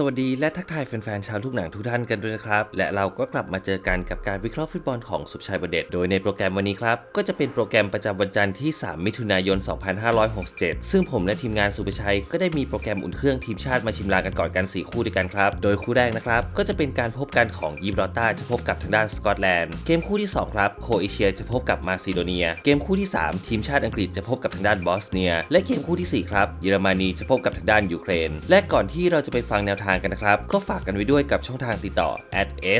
สวัสดีและทักทายแฟนๆชาวทุกหนังทุกท่านกันด้วยนะครับ และเราก็กลับมาเจอกันกับการวิเคราะห์ฟุตบอลของสุชัยประเดชโดยในโปรแกรมวันนี้ครับ ก็จะเป็นโปรแกรมประจำวันจันทร์ที่ 3 มิถุนายน 2567 ซึ่งผมและทีมงานสุภชัยก็ได้มีโปรแกรมอุ่นเครื่องทีมชาติมาชิมลางกันก่อนกัน 4 คู่ด้วยกันครับ โดยคู่แรกนะครับ ก็จะเป็นการพบกันของยิบรอตตาจะพบกับทางด้านสกอตแลนด์เกมคู่ที่ 2 ครับโคเอเชียจะพบกับมาซิโดเนีย เกมคู่ที่ 3 ทีมชาติอังกฤษจะพบกับทางด้านบอสเนีย และเกมคู่ทีสี่4ครับเยอรมนีจะพบกับทางด้านยูเครน และก่อนที่เราจะไปฟังแนวทางกันนะครับ ก็ฝากกันไว้ด้วยกับช่องทางติดต่อ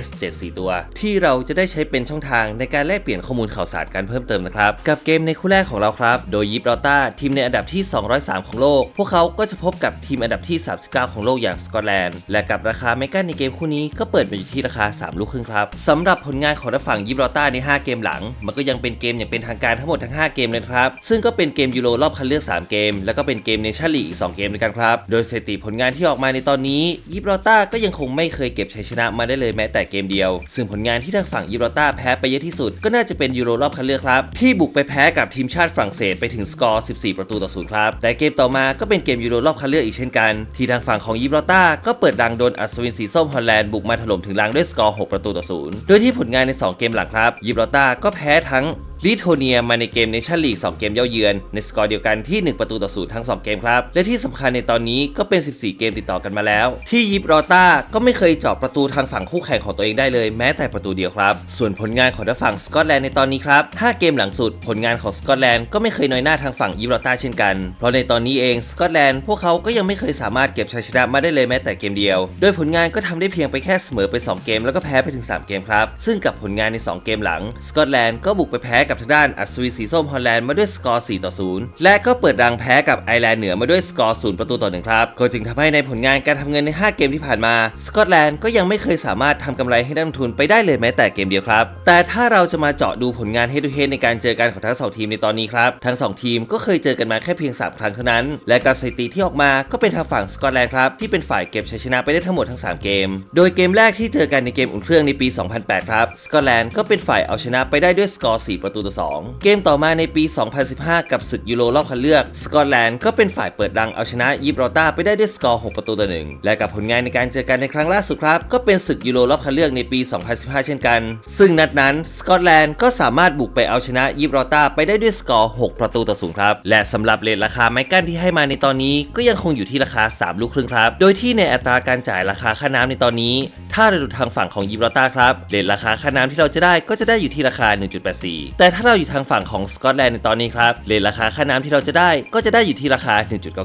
s 7 4 ตัว ที่เราจะได้ใช้เป็นช่องทางในการแลกเปลี่ยนข้อมูลข่าวสารกันเพิ่มเติมนะครับ กับเกมในคู่แรกของเราครับ โดยยิบรอต้าทีมในอันดับที่ 203 ของโลก พวกเขาก็จะพบกับทีมอันดับที่ 39 ของโลกอย่างสกอตแลนด์ และกับราคาเมกันในเกมคู่นี้ก็เปิดมาอยู่ที่ราคา 3 ลูกครึ่งครับสำหรับผลงานของฝั่งยิบรอต้าใน 5 เกมหลัง มันก็ยังเป็นเกมอย่างเป็นทางการทั้งหมดทั้ง 5 เกมเลยครับ ซึ่งก็เป็นเกมยูโรรอบคัดเลือก 3 เกม แล้วก็เป็นเกมเนชั่นลีกอีก 2 เกมด้วยกันครับ โดยสถิติผลงานที่ออกมาในตอนนี้ยิบรอต้าก็ยังคงไม่เคยเก็บชัยชนะมาได้เลยแม้แต่เกมเดียว ซึ่งผลงานที่ทางฝั่งยิบรอต้าแพ้ไปเยอะที่สุด ก็น่าจะเป็นยูโรรอบคัดเลือกครับ ที่บุกไปแพ้กับทีมชาติฝรั่งเศสไปถึงสกอร์ 14 ประตูต่อศูนย์ครับแต่เกมต่อมาก็เป็นเกมยูโรรอบคัดเลือกอีกเช่นกัน ที่ทางฝั่งของยิบรอต้าก็เปิดดังโดนอัศวินสีส้มฮอลแลนด์บุกมาถล่มถึงลังด้วยสกอร์ 6 ประตูต่อศูนย์โดยที่ผลงานใน 2 เกมหลังครับยิบรอต้าก็แพ้ทั้งลิโทเนียมาในเกมเนชั่นลีก2เกมเย้าเยือน ในสกอร์เดียวกันที่ 1 ประตูต่อศูนย์ทั้ง 2 เกมครับ และที่สำคัญในตอนนี้ก็เป็น 14 เกมติดต่อกันมาแล้ว ที่ยิบรอต้าก็ไม่เคยเจาะประตูทางฝั่งคู่แข่งของตัวเองได้เลยแม้แต่ประตูเดียวครับ ส่วนผลงานของทางฝั่งสกอตแลนด์ในตอนนี้ครับ 5 เกมหลังสุดผลงานของสกอตแลนด์ก็ไม่เคยน้อยหน้าทางฝั่งยิบรอต้าเช่นกัน เพราะในตอนนี้เองสกอตแลนด์พวกเขาก็ยังไม่เคยสามารถเก็บชัยชนะมาได้เลยแม้แต่เกมเดียว โดยผลงานก็ทำได้เพียงไปแค่เสมอไป 2 เกม แล้วก็แพ้ไปถึง 3 เกมครับ ซึ่งกับผลงานใน 2 เกมหลังสกอตแลนด์ก็บุกไปแพ้กับทางด้านอัศวินสีส้มฮอลแลนด์มาด้วยสกอร์ 4 ต่อ 0 และก็เปิดรังแพ้กับไอร์แลนด์เหนือมาด้วยสกอร์ 0 ประตูต่อ 1 ครับ ก็จึงทำให้ในผลงานการทำเงินใน 5 เกมที่ผ่านมา สกอตแลนด์ก็ยังไม่เคยสามารถทำกำไรให้นักลงทุนไปได้เลยแม้แต่เกมเดียวครับ แต่ถ้าเราจะมาเจาะดูผลงานเฮด o ูเฮดในการเจอกันของทั้งสองทีมในตอนนี้ครับ ทั้ง 2 ทีมก็เคยเจอกันมาแค่เพียง 3 ครั้งเท่านั้น และกับสถิติที่ออกมาก็เป็นทางฝั่งสกอตแลนด์ครับที่เป็นฝ่ายเก็บชัยชนะไปได้ทั้งหมดทั้ง 3 เกม โดยเกมแรกที่เจอกันในเกมอุ่นเครื่องในปี 2008 ครับ สกอตแลนด์ก็เป็นฝ่ายเอาชนะไปได้ด้วยสกอร์ 4 ประตูต่อ2เกมต่อมาในปี 2015 กับศึกยูโรรอบคัดเลือก สกอตแลนด์ก็เป็นฝ่ายเปิดรังเอาชนะยิบรอต้าไปได้ด้วยสกอร์ 6 ประตูต่อ 1 และกับผลงานในการเจอกันในครั้งล่าสุดครับ ก็เป็นศึกยูโรรอบคัดเลือกในปี 2015 เช่นกัน ซึ่งนัดนั้นสกอตแลนด์ก็สามารถบุกไปเอาชนะยิบรอต้าไปได้ด้วยสกอร์ 6 ประตูต่อ0ครับ และสำหรับเลทราคาไม้กั้นที่ให้มาในตอนนี้ก็ยังคงอยู่ที่ราคา 3 ลูกครึ่งครับ โดยที่ในอัตราการจ่ายราคาค่าน้ำในตอนนี้ ถ้าเราดูทางฝั่งของยิบรอต้าครับเลทราคาค่าน้ำที่เราจะได้ก็จะได้อยู่ที่ราคา 1.84 แต่ถ้าเราอยู่ทางฝั่งของสกอตแลนด์ในตอนนี้ครับเลทราคาค่าน้ำที่เราจะได้ก็จะได้อยู่ที่ราคา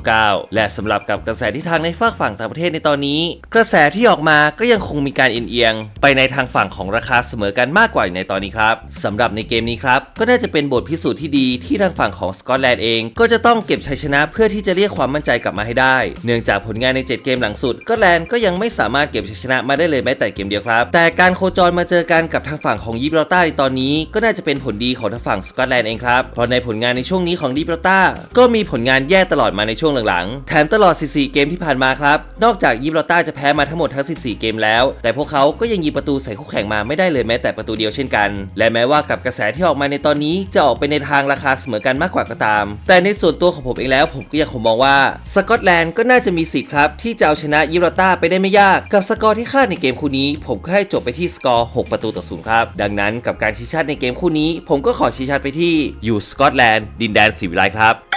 1.99 และสำหรับกับกระแสที่ทางในฝากฝั่งต่างประเทศในตอนนี้ กระแสที่ออกมาก็ยังคงมีการเอียงไปในทางฝั่งของราคาเสมอกันมากกว่าอยู่ในตอนนี้ครับสำหรับในเกมนี้ครับก็น่าจะเป็นบทพิสูจน์ที่ดีที่ทางฝั่งของสกอตแลนด์เอง ก็จะต้องเก็บชัยชนะเพื่อที่จะเรียกความมั่นใจกลับมาให้ได้ เนื่องจากผลงานใน 7 เกมหลังสุดสกอตแลนด์ก็ยังไม่สามารถเก็บชัยชนะมาได้เลยแม้แต่เกมเดียวครับ แต่การโคจรมาเจอกันกับทางฝั่งของยิบราต้าในตอนนี้ก็น่าจะเป็นผลดีของทางฝั่งสกอตแลนด์เองครับเพราะในผลงานในช่วงนี้ของยิบรต้าก็มีผลงานแย่ตลอดมาในช่วงหลังๆ แถมตลอด 14 เกมที่ผ่านมาครับ นอกจากยิบราต้าจะแพ้มาทั้งหมดทั้ง 14 เกมแล้ว แต่พวกเขาก็ยังยิงประตูใส่คู่แข่งมาไม่ได้เลยแม้แต่ประตูเดียวเช่นกัน และแม้ว่ากับกระแสที่ออกมาในตอนนี้จะออกไปในทางราคาเสมอกันมากกว่าก็ตาม แต่ในส่วนตัวของผมเองแล้วผมก็ยังคงมองว่าสกอตแลนด์ก็น่าจะมีสิทธิ์ครับที่จะเอาชนะยิบราต้าไปได้ไม่ยาก กับสกอร์ที่คาดในเกมคู่นี้ ผมก็ให้จบไปที่สกอร์ 6 ประตูต่อศูนย์ครับ ดังนั้นกับการชี้ชัดในเกมคู่นี้ ผมก็ขอชี้ชัดไปที่อยู่สกอตแลนด์ดินแดนสีวิไลครับ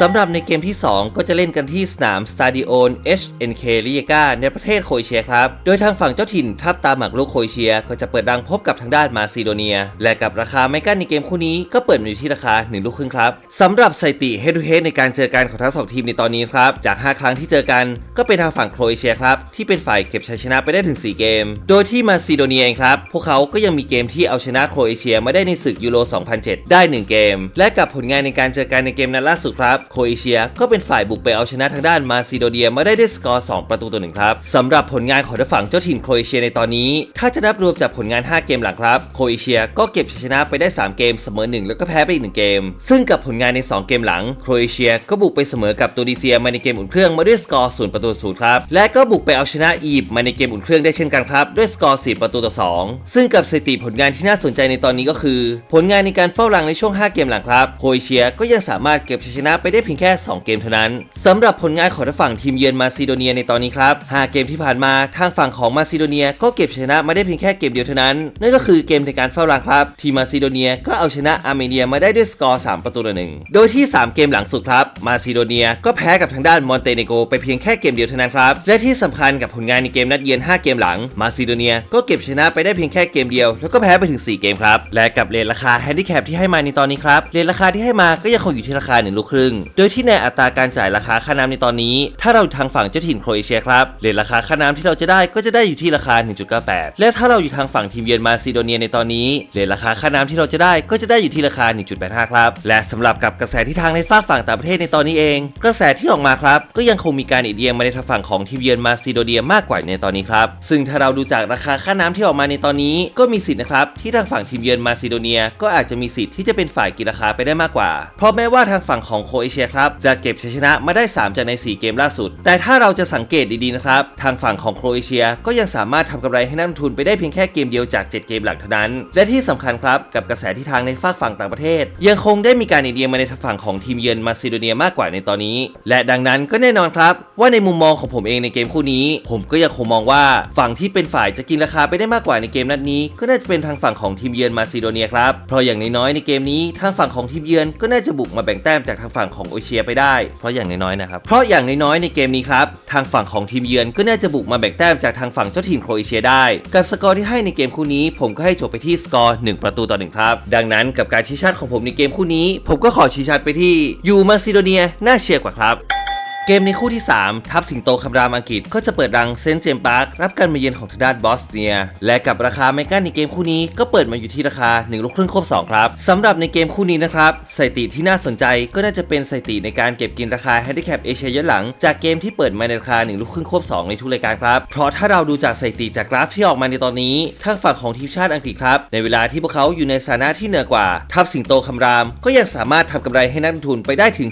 สำหรับในเกมที่ 2 ก็จะเล่นกันที่สนาม Stadion HNK r i e g a ในประเทศโครเอเชียครับ โดยทางฝั่งเจ้าถิ่นทัพตาหมักลูกโครเอเชีย ก็จะเปิดดังพบกับทางด้านมาซิโดเนีย และกับราคาไม่กั้นในเกมคู่นี้ก็เปิดอยู่ที่ราคา 1 ลูกครึ่งครับสำหรับสถิติ head to head ในการเจอกันของทั้งสองทีมในตอนนี้ครับ จาก 5 ครั้งที่เจอกันก็เป็นทางฝั่งโครเอเชียครับที่เป็นฝ่ายเก็บชัยชนะไปได้ถึง 4 เกม โดยที่มาซิโดเนียเองครับพวกเขาก็ยังมีเกมที่เอาชนะโครเอเชียมาได้ในศึกยูโร 2007 ได้ 1 เกม และกับผลงานในการเจอกันในเกมนัดล่าสุดครับโครเอเชียก็เป็นฝ่ายบุกไปเอาชนะทางด้านมาซิโดเนียมาได้ด้วยสกอร์ 2 ประตูต่อหนึ่งครับสำหรับผลงานของทางฝั่งเจ้าถิ่นโครเอเชียในตอนนี้ ถ้าจะนับรวมจากผลงาน 5 เกมหลังครับ โครเอเชียก็เก็บชัยชนะไปได้ 3 เกมเสมอ 1 แล้วก็แพ้ไปอีก1เกม ซึ่งกับผลงานใน 2 เกมหลัง โครเอเชียก็บุกไปเสมอกับตูนิเซียมาในเกมอุ่นเครื่องมาด้วยสกอร์ 0 ประตูศูนย์ครับ และก็บุกไปเอาชนะอียิปต์มาในเกมอุ่นเครื่องได้เช่นกันครับด้วยสกอร์ 4 ประตูต่อ 2 ซึ่งกับสถิติผลงานที่น่าสนใจในตอนนี้ก็คือ ผลงานในการเฝ้ารังในช่วง 5 เกมหลังครับ โครเอเชียก็ยังสามารถเก็บชัยชนะไปได้เพียงแค่ 2 เกมเท่านั้นสำหรับผลงานของทางฝั่งทีมเยือนมาซิโดเนียในตอนนี้ครับ5เกมที่ผ่านมาทางฝั่งของมาซิโดเนียก็เก็บชนะมาได้เพียงแค่เกมเดียวเท่านั้น นั่นก็คือเกมในการเฝ้ารังครับ ทีมมาซิโดเนียก็เอาชนะอาร์เมเนียมาได้ด้วยสกอร์ 3 ประตูต่อหนึ่งโดยที่ 3 เกมหลังสุดครับมาซิโดเนียก็แพ้กับทางด้านมอนเตเนโกไปเพียงแค่เกมเดียวเท่านั้นครับและที่สำคัญกับผลงานในเกมนัดเยือน 5 เกมหลังมาซิโดเนียก็เก็บชนะไปได้เพียงแค่เกมเดียว แล้วก็แพ้ไปถึง 4 เกมครับและกับเรทราคาแฮนดิแคปที่ให้มาในตอนนี้ครับเรทราคาที่ให้มาก็ยังคงอยู่ที่ราคา1ลูกครึ่งโดยที่ในอัตราการจ่ายราคาค่าน้ำในตอนนี้ ถ้าเราทางฝั่งเจ้าถิ่นโครเอเชียครับเรทราคาค่าน้ำที่เราจะได้ก็จะได้อยู่ที่ราคา 1.98 และถ้าเราอยู่ทางฝั่งทีมเยือนมาซิโดเนียในตอนนี้เรทราคาค่าน้ำที่เราจะได้ก็จะได้อยู่ที่ราคา 1.85 ครับ และสำหรับกับกระแสที่ทางในฝากฝั่งต่างประเทศในตอนนี้เอง กระแสที่ออกมาครับก็ยังคงมีการอียดเอียงมาในทางฝั่งของทีมเยือนมาซิโดเนียมากกว่าในตอนนี้ครับซึ่งถ้าเราดูจากราคาค่าน้ำที่ออกมาในตอนนี้ ก็มีสิทธิ์นะครับที่ทางฝั่งทีมเยือนมาซิโดเนีย ก็อาจจะมีสิทธิ์ที่จะเป็นฝ่ายกินราคาไปได้มากกว่า เพราะแม้ว่าทางฝั่งของโครเอเชียครับจะเก็บชัยชนะมาได้ 3 จากใน 4 เกมล่าสุด แต่ถ้าเราจะสังเกตดีๆนะครับ ทางฝั่งของโครเอเชียก็ยังสามารถทำกำไรให้นักลงทุนไปได้เพียงแค่เกมเดียวจาก 7 เกมหลังเท่านั้น และที่สำคัญครับกับกระแสที่ทางในฝากฝั่งต่างประเทศ ยังคงได้มีการเอียดเอียมาในฝั่งของทีมเยือนมาซิโดเนียมากกว่าในตอนนี้ และดังนั้นก็แน่นอนครับ ว่าในมุมมองของผมเองในเกมคู่นี้ ผมก็ยังคงมองว่าฝั่งที่เป็นฝ่ายจะกินราคาไปได้มากกว่าในเกมนัดนี้ ก็น่าจะเป็นทางฝั่งของทีมเยือนมาซิโดเนียครับเพราะอย่างน้อยๆในเกมนี้ทางฝั่งของทีมเยือนก็น่าจะบุกมาแบ่งแต้มจากทางฝั่งของโอเชียไปได้ เพราะอย่างน้อยๆนะครับ เพราะอย่างน้อยๆในเกมนี้ครับ ทางฝั่งของทีมเยือนก็น่าจะบุกมาแบ่งแต้มจากทางฝั่งเจ้าถิ่นโครเอเชียได้ กับสกอร์ที่ให้ในเกมคู่นี้ ผมก็ให้จบไปที่สกอร์1ประตูต่อหนึ่งครับ ดังนั้นกับการชี้ชัดของผมในเกมคู่นี้ ผมก็ขอชี้ชัดไปที่ยูมาซิโดเนียน่าเชียร์กว่าครับ เกมในคู่ที่ 3 ทัพสิงโตคำรามอังกฤษก็จะเปิดรังเซนต์เจมส์พาร์ครับการมาเยือนของทางด้านบอสเนีย และกับราคาเมกันในเกมคู่นี้ก็เปิดมาอยู่ที่ราคา1ลูกครึ่งครบ2ครับสำหรับในเกมคู่นี้นะครับสถิติที่น่าสนใจก็น่าจะเป็นสถิติในการเก็บกินราคาแฮนดิแคปเอเชียย้อนหลัง จากเกมที่เปิดมาในราคา1ลูกครึ่งครบ2ในทุกรายการครับเพราะถ้าเราดูจากสถิติจากกราฟที่ออกมาในตอนนี้ทางฝั่งของทีมชาติอังกฤษครับในเวลาที่พวกเขาอยู่ในสถานะที่เหนือกว่า ทัพสิงโตคำราม ก็ยังสามารถทำกำไรให้นักลงทุนไปได้ถึง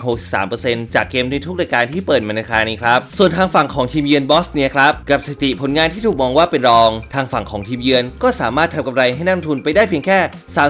63%จากเกมในทุกรายการที่เปิดมาในราคานี้ครับ ส่วนทางฝั่งของทีมเยือนบอสเนียครับกับสถิติผลงานที่ถูกมองว่าเป็นรอง ทางฝั่งของทีมเยือนก็สามารถทำกำไรให้นักทุนไปได้เพียงแค่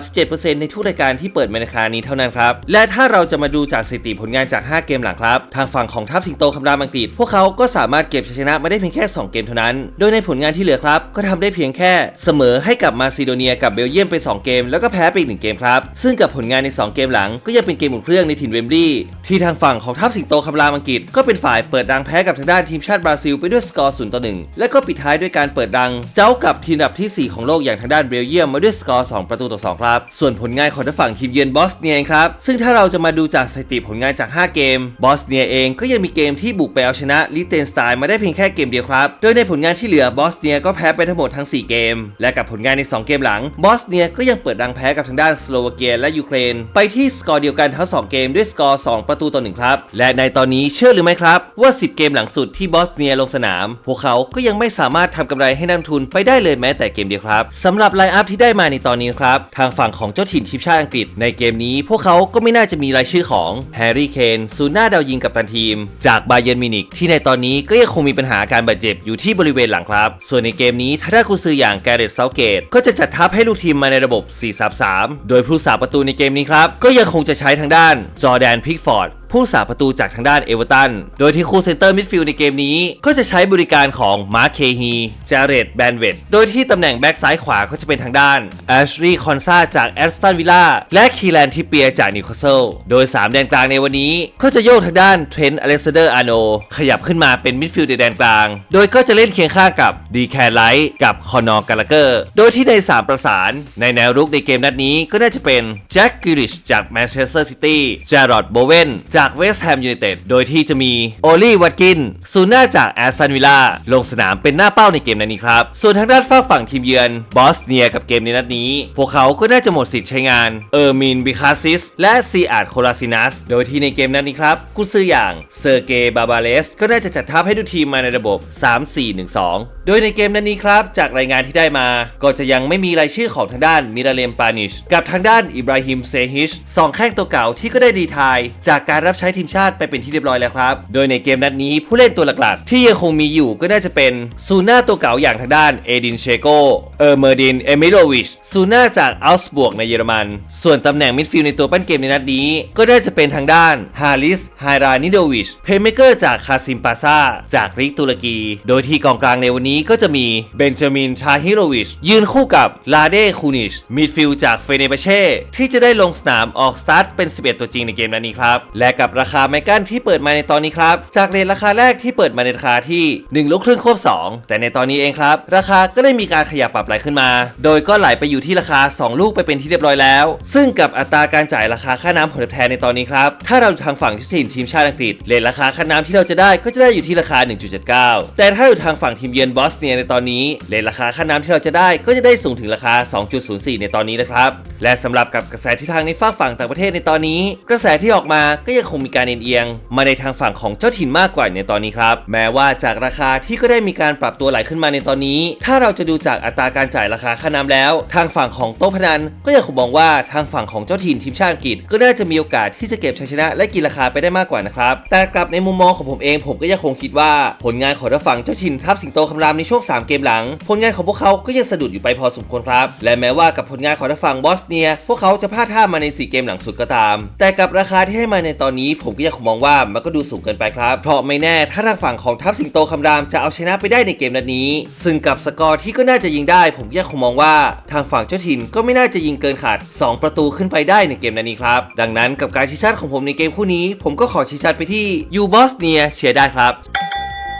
37%ในทุกรายการที่เปิดมาในราคานี้เท่านั้นครับ และถ้าเราจะมาดูจากสถิติผลงานจาก 5 เกมหลังครับ ทางฝั่งของทัพสิงโตคำรามอังกฤษพวกเขาก็สามารถเก็บชัยชนะมาได้เพียงแค่ 2 เกมเท่านั้น โดยในผลงานที่เหลือครับ ก็ทำได้เพียงแค่เสมอให้กับมาซิโดเนียกับเบลเยียมไป 2 เกม แล้วก็แพ้ไปอีกหนึ่งเกมครับ ซึ่งกับผลงานใน 2 เกมหลังก็ยังเป็นเกมอุ่นเครื่องในถิ่นเวมบลีย์ที่ทางฝั่งของทัพสิงโตคำรามอังกฤษก็เป็นฝ่ายเปิดรังแพ้กับทางด้านทีมชาติบราซิลไปด้วยสกอร์0ต่อ1และก็ปิดท้ายด้วยการเปิดรัง เจ้ากับทีมอันดับทีสี่ 4 ของโลกอย่างทางด้านเบลเยียมมาด้วยสกอร์2ประตูต่อ2ครับ ส่วนผลงานของทางฝั่งทีมเยือนบอสเนียครับ ซึ่งถ้าเราจะมาดูจากสถิติผลงานจาก 5 เกม บอสเนียเองก็ยังมีเกมที่บุกไปเอาชนะลิเทนสไตน์มาได้เพียงแค่เกมเดียวครับ โดยในผลงานที่เหลือบอสเนียก็แพ้ไปทั้งหมดทั้ง 4 เกม และกับผลงานใน 2 เกมหลัง บอสเนียก็ยังเปิดรังแพ้กับทางด้านสโลวาเกียและยูเครน ไปที่สกอร์เดียวกันทั้ง 2 เกมด้วยสกอร์2ประตูต่อ1ครับ และในตอนนี้เชื่อหรือไม่ครับ ว่า 10 เกมหลังสุดที่บอสเนียลงสนาม พวกเขาก็ยังไม่สามารถทำกำไรให้นักทุนไปได้เลยแม้แต่เกมเดียวครับสำหรับไลน์อัพที่ได้มาในตอนนี้ครับ ทางฝั่งของเจ้าถิ่นทีมชาติอังกฤษ ในเกมนี้พวกเขาก็ไม่น่าจะมีรายชื่อของแฮร์รี่เคนซูน่าดาวยิงกับตันทีม จากบาเยนมินิกที่ในตอนนี้ก็ยังคงมีปัญหาการบาดเจ็บอยู่ที่บริเวณหลังครับ ส่วนในเกมนี้ถ้าได้กุซืออย่างแกเรตเซาเกตก็จะจัดทัพให้ลูกทีมมาในระบบ 4-3-3 โดยผู้สาประตูในเกมนี้ครับก็ยังคงจะใช้ทางด้านจอแดนพิกฟอร์ด ผู้สาประตูจากทางด้านเอเวอร์ตัน โดยที่คู่เซนเตอร์มิดฟิลด์ในเกมนี้ ก็จะใช้บริการของมาร์คเคฮีจาเรตแบนเวตโดยที่ตำแหน่งแบ็กซ้ายขวาก็จะเป็นทางด้านแอชลีย์คอนซาจากแอสตันวิลล่าและคีแลนทิเปียจากนิวคาสเซิลโดย 3 แดนกลางในวันนี้ ก็จะโยกทางด้านเทรนต์อเล็กซานเดอร์อาโนขยับขึ้นมาเป็นมิดฟิลด์ในแดนกลาง โดยก็จะเล่นเคียงข้างกับดีแคร์ไลท์กับคอนอร์กาลาเกอร์โดยที่ใน 3 ประสานในแนวรุกในเกมนัดนี้ก็น่าจะเป็นแจ็คกิริชจากแมนเชสเตอร์ซิตี้จารอดโบเวนจากากเวสต์แฮมยูไนเต็ดโดยที่จะมีโอลี่วัตกินซูน่าจากแอสตันวิลล่าลงสนามเป็นหน้าเป้าในเกมนัดนี้ครับ ส่วนทางด้านฝ้าฝั่งทีมเยือนบอสเนียกับเกมในนัดนี้ พวกเขาก็น่าจะหมดสิทธิ์ใช้งานเออร์มินบิคาซิสและซีอาร์ดโคลาซินัสโดยที่ในเกมนัดนี้ครับกุซืออย่างเซอร์เกย์บาบาเลสก็น่าจะจัดทัพให้ดูทีมมาในระบบ 3-4-1-2 โดยในเกมนั้นนี้ครับ จากรายงานที่ได้มา ก็จะยังไม่มีรายชื่อของทางด้านมิราเลมปานิชกับทางด้านอิบราฮิมเซฮิชสองแข้งตัวเก่าที่ก็ได้ดีทาย จากการรับใช้ทีมชาติไปเป็นที่เรียบร้อยแล้วครับ โดยในเกมนัดนี้ผู้เล่นตัวหลักๆ ที่ยังคงมีอยู่ก็น่าจะเป็นซูน่าตัวเก่าอย่างทางด้านเอดินเชโก เออร์เมอร์ดิน เอมิโลวิช ซูน่าจากอัลส์บวกในเยอรมัน ส่วนตำแหน่งมิดฟิลด์ในตัวปั้นเกมในนัดนี้ ก็น่าจะเป็นทางด้านฮาริส ไฮรานิโดวิช เพย์เมเกอร์จากคาซิมปาซาจากริกตุรกี โดยที่กองกลางในวันนี้ก็จะมีเบนจามิน ชาฮิโรวิช ยืนคู่กับลาเดคูนิช มิดฟิลด์จากเฟเนเบเช่ที่จะได้ลงสนามออกสตาร์ทเป็น 11 ตัวจริงในเกมนัดนี้ครับ และกับราคาไมกันที่เปิดมาในตอนนี้ครับ จากเรทราคาแรกที่เปิดมาในราคาที่ 1 ลูกครึ่งควบ 2 แต่ในตอนนี้เองครับ ราคาก็ได้มีการขยับปรับไหลขึ้นมา โดยก็ไหลไปอยู่ที่ราคา 2 ลูกไปเป็นที่เรียบร้อยแล้ว ซึ่งกับอัตราการจ่ายราคาค่าน้ำผลตอบแทนในตอนนี้ครับ ถ้าเราทางฝั่งทีมทีมชาติอังกฤษเรทราคาค่าน้ำที่เราจะได้ก็จะได้อยู่ที่ราคา 1.79 แต่ถ้าอยู่ทางฝั่งทีมเยือนบอสเนียในตอนนี้เรทราคาค่าน้ำที่เราจะได้ก็จะได้สูงถึงราคา 2.04 ในตอนนี้นะครับ และสำหรับกับกระแสทิศทางในฝั่งต่างประเทศในตอนนี้ กระแสที่ออกมาก็ยังคงมีการเอียงมาในทางฝั่งของเจ้าถิ่นมากกว่าในตอนนี้ครับ แม้ว่าจากราคาที่ก็ได้มีการปรับตัวไหลขึ้นมาในตอนนี้ ถ้าเราจะดูจากอัตราการจ่ายราคาค่าน้ำแล้ว ทางฝั่งของโต๊ะพนันก็ยังคงมองว่าทางฝั่งของเจ้าถิ่นทีมชาติอังกฤษก็น่าจะมีโอกาสที่จะเก็บชัยชนะ และกินราคาไปได้มากกว่านะครับ แต่กลับในมุมมองของผมเองผมก็ยังคงคิดว่าผลงานของทางฝั่งเจ้าถิ่นทัพสิงโตคำรามในช่วง 3 เกมหลัง ผลงานของพวกเขาก็ยังสะดุดอยู่ไปพอสมควรครับ และแม้ว่ากับผลงานของทางฝั่งบอสเนีย พวกเขาจะพลาดท่ามาใน 4 เกมหลังสุดก็ตาม แต่กับราคาที่ให้มาในตอนนี้ผมก็ยังคงมองว่ามันก็ดูสูงเกินไปครับ เพราะไม่แน่ถ้าทางฝั่งของทัพสิงโตคำรามจะเอาชนะไปได้ในเกมนัดนี้ ซึ่งกับสกอร์ที่ก็น่าจะยิงได้ ผมก็ยังคงมองว่าทางฝั่งเจ้าถิ่นก็ไม่น่าจะยิงเกินขาด 2 ประตูขึ้นไปได้ในเกมนัดนี้ครับ ดังนั้นกับการชี้ชัดของผมในเกมคู่นี้ ผมก็ขอชี้ชัดไปที่ยูบอสเนียเชียร์ได้ครับ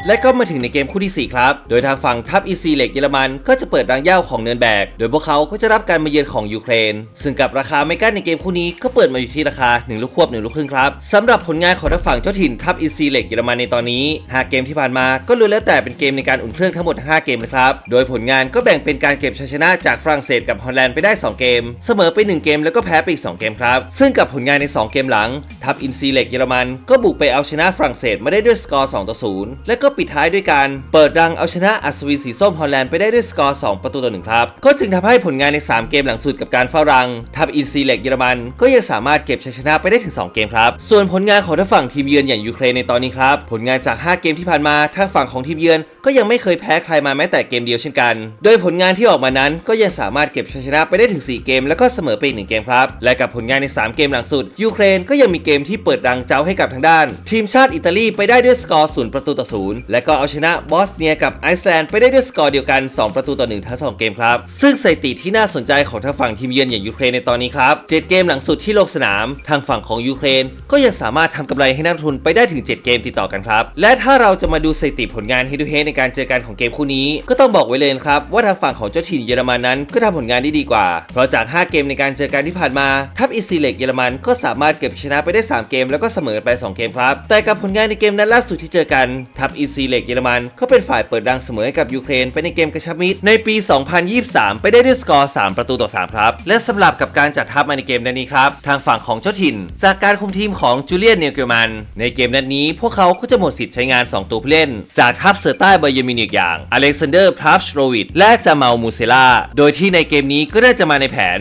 และก็มาถึงในเกมคู่ที่ 4 ครับ โดยทางฝั่งทัพอีซีเหล็กเยอรมันก็จะเปิดรังย่าของเนินแบก โดยพวกเขาก็จะรับการมาเยือนของยูเครน ซึ่งกับราคาไม่กั้นในเกมคู่นี้ก็เปิดมาอยู่ที่ราคา 1 ลูกควบ 1 ลูกครึ่งครับสำหรับผลงานของทางฝั่งเจ้าถิ่นทัพอีซีเหล็กเยอรมันในตอนนี้5เกมที่ผ่านมาก็ล้วนแล้วแต่เป็นเกมในการอุ่นเครื่องทั้งหมด 5 เกมนะครับ โดยผลงานก็แบ่งเป็นการเก็บชัยชนะจากฝรั่งเศสกับฮอลแลนด์ไปได้ 2 เกม เสมอไป 1 เกมแล้วก็แพ้ไปอีก 2 เกมครับ ซึ่งกับผลงานใน 2 เกมหลังทัพอินซีเหล็กเยอรมันก็บุกไปเอาชนะฝรั่งเศสมาได้ด้วยสกอร์2ต่อ0และก็ปิดท้ายด้วยการเปิดรังเอาชนะอัศวินสีส้มฮอลแลนด์ไปได้ด้วยสกอร์ 2 ประตูต่อหนึ่งครับ ก็จึงทำให้ผลงานใน 3 เกมหลังสุดกับการเฝ้ารังทัพอินซีเล็กเยอรมันก็ยังสามารถเก็บชัยชนะไปได้ถึง 2 เกมครับ ส่วนผลงานของทางฝั่งทีมเยือนอย่างยูเครนในตอนนี้ครับ ผลงานจาก 5 เกมที่ผ่านมาทางฝั่งของทีมเยือนก็ยังไม่เคยแพ้ใครมาแม้แต่เกมเดียวเช่นกัน โดยผลงานที่ออกมานั้นก็ยังสามารถเก็บชัยชนะไปได้ถึง 4 เกม แล้วก็เสมอไปอีกหนึ่งเกมครับ และกับผลงานใน 3 เกมหลังสุด ยูเครนก็ยังมีเกมที่เปิดรังเจ้าให้กับทางด้าน ทีมชาติอิตาลีไปได้ด้วยสกอร์0ประตูต่อ0และก็เอาชนะบอสเนียกับไอซ์แลนด์ไปได้ด้วยสกอร์เดียวกัน 2 ประตูต่อ1ทั้ง2เกมครับ ซึ่งสถิติที่น่าสนใจของทางฝั่งทีมเยือนอย่างยูเครนในตอนนี้ครับ 7 เกมหลังสุดที่ลงสนาม ทางฝั่งของยูเครน ก็ยังสามารถทำกำไรให้นักทุนไปได้ถึง 7 เกมติดต่อกันครับ และถ้าเราจะมาดูสถิติผลงานเฮดูเฮในการเจอกันของเกมคู่นี้ ก็ต้องบอกไว้เลยครับว่าทางฝั่งของเจ้าถิ่นเยอรมันนั้นก็ทำผลงานได้ดีกว่า เพราะจาก 5 เกมในการเจอกันที่ผ่านมาทัพอิซิเล็กเยอรมันก็สามารถเก็บชนะไปได้ 3 เกม แล้วก็เสมอไป 2 เกมครับแต่กับผลงานในเกมนัดล่าสุดที่เจอกันทัพอิซิเล็กเยอรมันก็เป็นฝ่ายเปิดดังเสมอให้กับยูเครนไปในเกมกระชับมิตรในปี 2023 ไปได้ด้วยสกอร์ 3 ประตูต่อ 3 ครับ และสำหรับกับการจัดทัพมาในเกมนัดนี้ครับ ทางฝั่งของเจ้าถิ่น จากการคุมทีมของจูเลียนเนลเกลมัน ในเกมนัดนี้พวกเขาก็จะหมดสิทธิ์ใช้งาน 2 ตัวผู้เล่น จากทัพเซอร์ใต้บเยร์มินิกอย่างอเล็กซานเดอร์พราฟชโรวิดและจามาลมูเซล่าโดยที่ในเกมนี้ก็น่าจะมาในแผน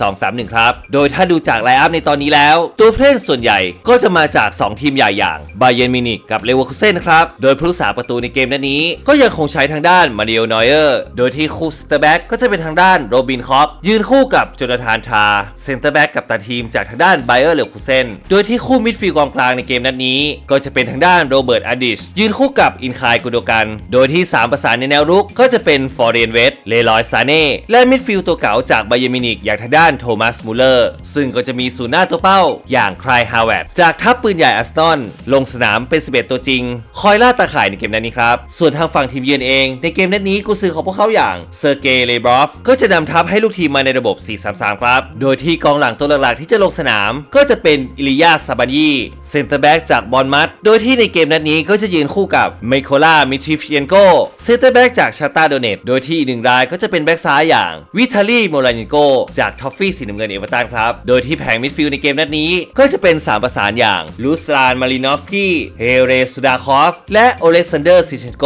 4-2-3-1 ครับ โดยถ้าดูจากไลน์อัพในตอนนี้แล้ว ตัวผู้เล่นส่วนใหญ่ก็จะมาจาก 2 ทีมใหญ่อย่างบาเยร์มินิกกับเลเวอร์คูเซนครับโดยผู้กษาประตูในเกมนัดนี้ ก็ยังคงใช้ทางด้านมาริโอนอยเออร์โดยที่คู่สเตอร์แบ็กก็จะเป็นทางด้านโรบินคอปยืนคู่กับโจนาธานทาเซนเตอร์แบ็กกับตาทีมจากทางด้านไบเออร์เลวคูเซนโดยที่คู่มิดฟิลด์กองกลางในเกมนัดนี้ ก็จะเป็นทางด้านโรเบิร์ตอดิชยืนคู่กับอินคายกุโดกัน โดยที่ 3 ประสานในแนวรุกก็จะเป็นฟอร์เรนเวสเลลอยซาเน่และมิดฟิลด์ตัวเก่าจากไบเยร์มินิกอย่างทางด้านโทมัสมูเลอร์ซึ่งก็จะมีศูนย์หน้าตัวเป้า อย่างคลายฮาวเวร์จากทัพปืนใหญ่อัสตอนลงสนามเป็น 11 ตัวจริง คอยล่าตาข่ายในเกมนัดนี้ครับ ส่วนทางฝั่งทีมเยือนเอง ในเกมนัดนี้กุซือของพวกเขาอย่างเซอร์เกย์เลบรอฟก็จะนำทัพให้ลูกทีมมาในระบบ 4-3-3 ครับ โดยที่กองหลังตัวหลักๆที่จะลงสนาม ก็จะเป็นอิลิยาซาบานีเซนเตอร์แบ็กจากบอลมัดโดยที่ในเกมนัดนี้ก็จะยืนคู่กับไมโคล่ามิชิฟเชนโกเซนเตอร์แบ็กจากชาตาโดเนตโดยที่อีกหนึ่งรายก็จะเป็นแบ็กซ้ายอย่างวิทาลีโมลานิโกจากทอฟฟี่สีน้ำเงินเอเวอร์ตันครับโดยที่แผงมิดฟิลด์ในเกมนัดนี้ ก็จะเป็น3ประสานอย่างลูสลานมารินอฟสกี้เฮเรสุดาคอฟและโอเล็กซานเดอร์ซิเชนโก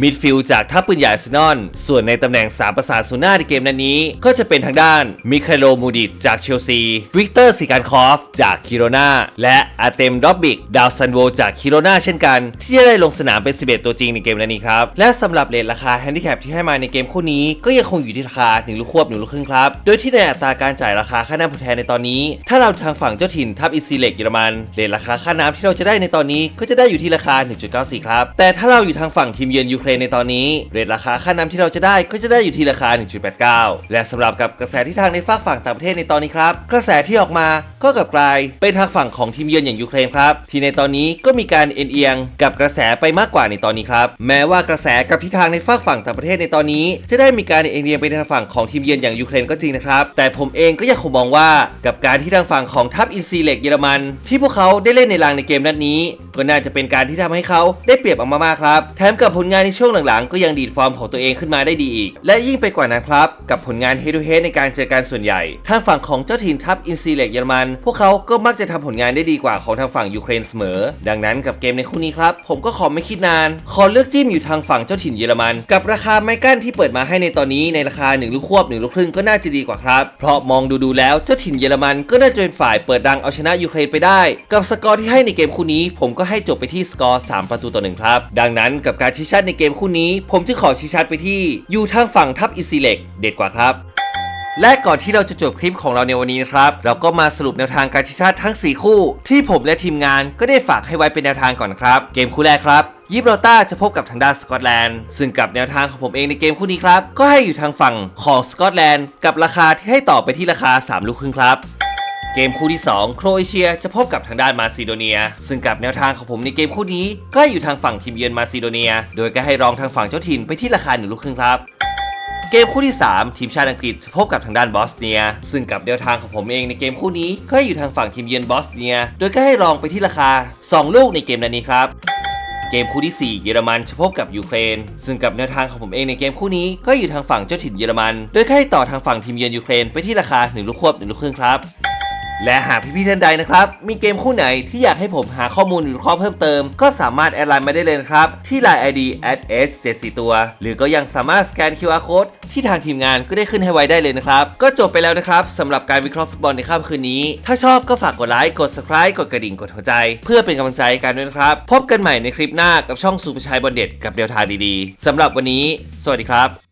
มิดฟิลด์จากทัพปืนใหญ่อาร์เซนอลส่วนในตำแหน่ง3ประสานศูนย์หน้าในเกมนั้นนี้ ก็จะเป็นทางด้านมิคาโลมูดิตจากเชลซีวิกเตอร์ซิการคอฟจากคิโรนาและอาเตมดอบบิกดาวซันโวจากคิโรนาเช่นกัน ที่จะได้ลงสนามเป็น 11 ตัวจริงในเกมนั้นนี้ครับ และสำหรับเลทราคาแฮนดิแคปที่ให้มาในเกมคู่นี้ก็ยังคงอยู่ที่ราคา1ลูกควบ1ลูกครึ่งครับ โดยที่ในอัตราการจ่ายราคาค่าน้ำผู้แทนในตอนนี้ ถ้าเราทางฝั่งเจ้าถิ่นทัพอิซีเล็กเยอรมันเลทราคาค่าน้ำที่เราจะได้ในตอนนี้ก็จะได้อยู่ที่ราคา 1.94 ครับแต่ถ้าเราอยู่ทางฝั่งทีมเยือนยูเครนในตอนนี้ เรทราคาค่าน้ำที่เราจะได้ก็จะได้อยู่ที่ราคา 1.89 และสำหรับกับกระแสที่ทางในฝากฝั่งต่างประเทศในตอนนี้ครับ กระแสที่ออกมาก็กลับกลายเป็นทางฝั่งของทีมเยือนอย่างยูเครนครับ ที่ในตอนนี้ก็มีการเอ็นเอียงกับกระแสไปมากกว่าในตอนนี้ครับ แม้ว่ากระแสกับทิศทางในฝากฝั่งต่างประเทศในตอนนี้ จะได้มีการเอ็นเอียงไปทางฝั่งของทีมเยือนอย่างยูเครนก็จริงนะครับ แต่ผมเองก็ยังคงมองว่ากับการที่ทางฝั่งของทัพอินซีเล็กเยอรมัน ที่พวกเขาได้เล่นในรางในเกมนัดนี้ ก็น่าจะเป็นการที่ทำให้เขาได้เปรียบออกมามากครับแถมกับผลงานในช่วงหลังๆ ก็ยังดีดฟอร์มของตัวเองขึ้นมาได้ดีอีก และยิ่งไปกว่านั้นครับ กับผลงาน head to h e a ในการเจอกันส่วนใหญ่ ทางฝั่งของเจ้าถิ่นทัพอินซีเล็กเยอรมัน พวกเขาก็มักจะทำผลงานได้ดีกว่าของทางฝั่งยูเครนเสมอ ดังนั้นกับเกมในคู่นี้ครับ ผมก็ขอไม่คิดนาน ขอเลือกจิ้มอยู่ทางฝั่งเจ้าถิ่นเยอรมัน กับราคาไม้กั้นที่เปิดมาให้ในตอนนี้ในราคา1ลูกควบ1ลูกครึ่งก็น่าจะดีกว่าครับ เพราะมองดูๆแล้วเจ้าถิ่นเยอรมันก็น่าจะเป็นฝ่ายเปิดดังเอาชนะยูเครนไปได้ กับสกอร์ที่ให้ในเกมคู่นี้ผมก็ให้จบไปที่สกอร์ 3 ประตูต่อหนึ่งครับ ดังนั้นกับการชี้ชัดในเกมคู่นี้ ผมจึงขอชี้ชัดไปที่อยู่ทางฝั่งทัพอิซิเล็กเด็ดกว่าครับและก่อนที่เราจะจบคลิปของเราในวันนี้นะครับ เราก็มาสรุปแนวทางการชี้ชาติทั้ง 4 คู่ ที่ผมและทีมงานก็ได้ฝากให้ไว้เป็นแนวทางก่อนครับ เกมคู่แรกครับยิบโรต้าจะพบกับทางด้านสกอตแลนด์ ซึ่งกับแนวทางของผมเองในเกมคู่นี้ครับ ก็ให้อยู่ทางฝั่งของสกอตแลนด์ กับราคาที่ให้ต่อไปที่ราคา 3 ลูกครึ่งครับ เกมคู่ที่ 2 โครเอเชียจะพบกับทางด้านมาซิโดเนีย ซึ่งกับแนวทางของผมในเกมคู่นี้ ก็อยู่ทางฝั่งทีมเยือนมาซิโดเนีย โดยก็ให้รองทางฝั่งเจ้าถิ่นไปที่ราคา1ลูกครึ่งครับเกมคู่ที่ 3 ทีมชาติอังกฤษจะพบกับทางด้านบอสเนีย ซึ่งกับแนวทางของผมเองในเกมคู่นี้ก็อยู่ทางฝั่งทีมเยือนบอสเนีย โดยก็ให้รองไปที่ราคา 2 ลูกในเกมนั้นนี้ครับ เกมคู่ที่ 4 เยอรมันจะพบกับยูเครน ซึ่งกับแนวทางของผมเองในเกมคู่นี้ก็อยู่ทางฝั่งเจ้าถิ่นเยอรมัน โดยให้ต่อทางฝั่งทีมเยือนยูเครนไปที่ราคา1ลูกควบ1ลูกครึ่งครับ และหากพี่ๆท่านใดนะครับ มีเกมคู่ไหนที่อยากให้ผมหาข้อมูลหรือข้อเพิ่มเติม ก็สามารถแอดไลน์มาได้เลยนะครับ ที่ Line ID s 7 4ตัว หรือก็ยังสามารถสแกน QR code ที่ทางทีมงานก็ได้ขึ้นให้ไว้ได้เลยนะครับ ก็จบไปแล้วนะครับสำหรับการวิเคราะห์ฟุตบอลในค่ำคืนนี้ ถ้าชอบก็ฝากกดไลค์กด subscribe กดกระดิ่งกดหัวใจ เพื่อเป็นกำลังใจให้กันด้วยนะครับ พบกันใหม่ในคลิปหน้ากับช่องสูประชัยบอลเด็ดกับเดลทาดีๆสำหรับวันนี้ สวัสดีครับ